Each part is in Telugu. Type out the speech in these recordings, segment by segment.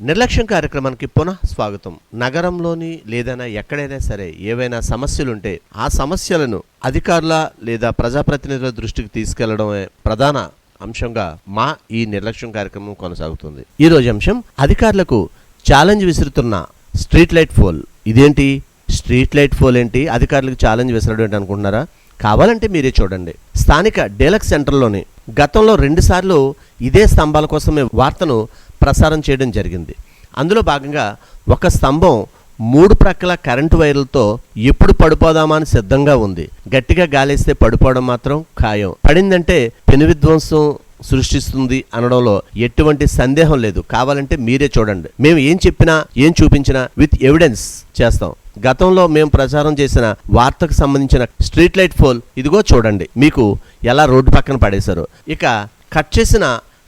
నిర్లక్ష్యం కార్యక్రమానికి పునః స్వాగతం. నగరంలోని లేదైనా ఎక్కడైనా సరే ఏవైనా సమస్యలుంటే ఆ సమస్యలను అధికారుల లేదా ప్రజాప్రతినిధుల దృష్టికి తీసుకెళ్ళడమే ప్రధాన అంశంగా మా ఈ నిర్లక్ష్యం కార్యక్రమం కొనసాగుతుంది. ఈ రోజు అంశం అధికారులకు ఛాలెంజ్ విసురుతున్న స్ట్రీట్ లైట్ ఫోల్. ఇదేంటి? స్ట్రీట్ లైట్ ఫోల్ ఏంటి? అధికారులకు ఛాలెంజ్ విసరడం ఏంటి అనుకుంటున్నారా? కావాలంటే మీరే చూడండి. స్థానిక డేలక్స్ సెంటర్లోని గతంలో రెండుసార్లు ఇదే స్తంభాల కోసమే వార్తను ప్రసారం చేయడం జరిగింది. అందులో భాగంగా ఒక స్తంభం మూడు ప్రక్కల కరెంటు వైర్లతో ఎప్పుడు పడిపోదామా అని సిద్ధంగా ఉంది. గట్టిగా గాలేస్తే పడిపోవడం మాత్రం ఖాయం. పడిందంటే పెను విధ్వంసం సృష్టిస్తుంది అనడంలో ఎటువంటి సందేహం లేదు. కావాలంటే మీరే చూడండి. మేము ఏం చెప్పినా ఏం చూపించినా విత్ ఎవిడెన్స్ చేస్తాం. గతంలో మేము ప్రచారం చేసిన వార్తకు సంబంధించిన స్ట్రీట్ లైట్ ఫోల్ ఇదిగో చూడండి. మీకు ఎలా రోడ్డు పక్కన పడేశారు. ఇక కట్ చేసిన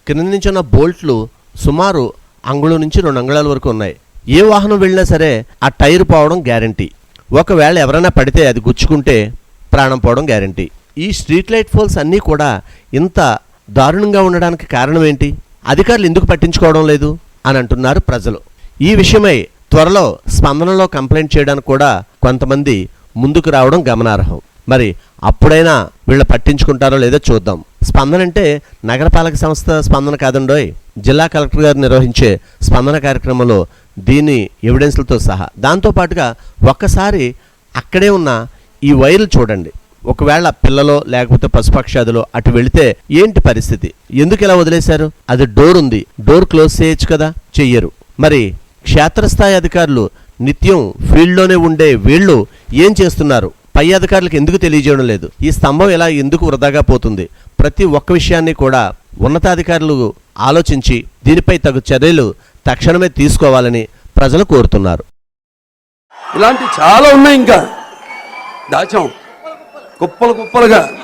క్రింద నుంచి ఉన్న బోల్ట్లు సుమారు అంగుళం నుంచి రెండు అంగుళాల వరకు ఉన్నాయి. ఏ వాహనం వెళ్ళినా సరే ఆ టైర్ పోవడం గ్యారంటీ. ఒకవేళ ఎవరైనా పడితే అది గుచ్చుకుంటే ప్రాణం పోవడం గ్యారంటీ. ఈ స్ట్రీట్ లైట్ ఫోల్స్ అన్నీ కూడా ఇంత దారుణంగా ఉండడానికి కారణం ఏంటి? అధికారులు ఎందుకు పట్టించుకోవడం లేదు? అని అంటున్నారు ప్రజలు. ఈ విషయమై త్వరలో స్పందనలో కంప్లైంట్ చేయడానికి కూడా కొంతమంది ముందుకు రావడం గమనార్హం. మరి అప్పుడైనా వీళ్ళు పట్టించుకుంటారో లేదో చూద్దాం. స్పందన అంటే నగరపాలక సంస్థ స్పందన కాదండోయ్. జిల్లా కలెక్టర్ గారు నిర్వహించే స్పందన కార్యక్రమంలో దీని ఎవిడెన్స్లతో సహా. దాంతోపాటుగా ఒక్కసారి అక్కడే ఉన్న ఈ వైర్లు చూడండి. ఒకవేళ పిల్లలో లేకపోతే పశుపక్షాదులో అటు వెళితే ఏంటి పరిస్థితి? ఎందుకు ఇలా వదిలేశారు? అది డోర్ ఉంది. డోర్ క్లోజ్ చేయొచ్చు కదా? చెయ్యరు. మరి క్షేత్రస్థాయి అధికారులు నిత్యం ఫీల్డ్లోనే ఉండే వీళ్ళు ఏం చేస్తున్నారు? పై అధికారులకు ఎందుకు తెలియజేయడం లేదు? ఈ స్తంభం ఇలా ఎందుకు వృధాగా పోతుంది? ప్రతి ఒక్క విషయాన్ని కూడా ఉన్నతాధికారులు ఆలోచించి దీనిపై తగు చర్యలు తక్షణమే తీసుకోవాలని ప్రజలు కోరుతున్నారు. ఇలాంటి చాలా ఉన్నాయి ఇంకా. దాచాం. కుప్పలు కుప్పలుగా.